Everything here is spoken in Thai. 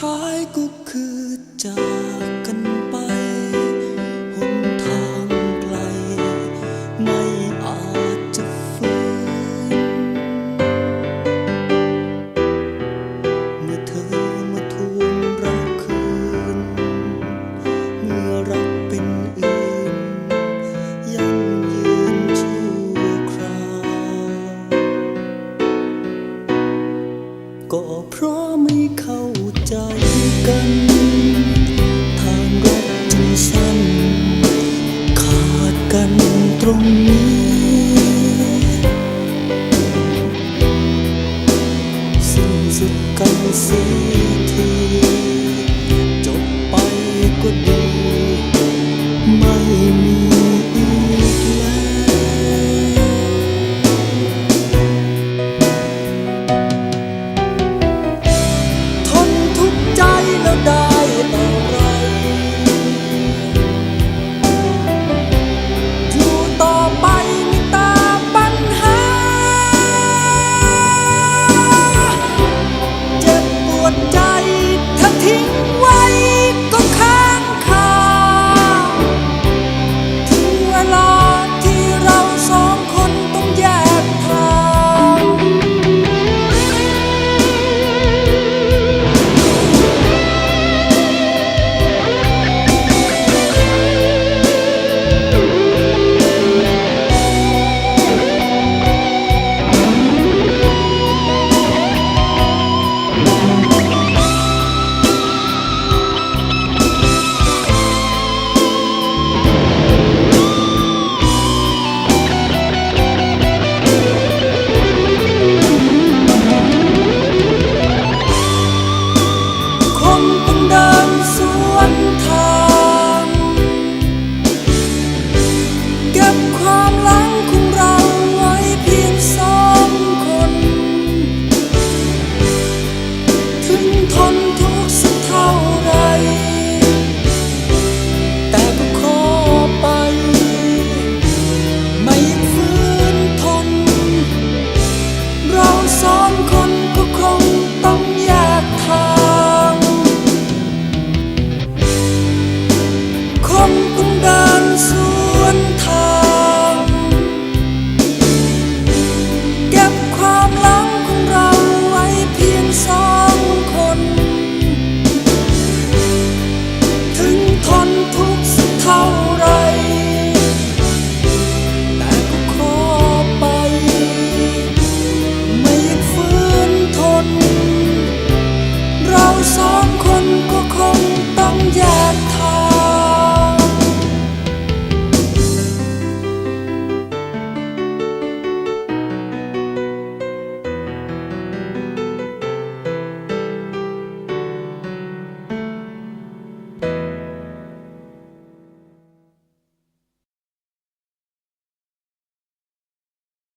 ท้ายก็คือจากกันไป ไม่เข้าใจกัน ทางรักจึสั้น ขาดกันตรงนี้ สิ้นสุดกันเสียทีจบไปก็ดี ไม่มี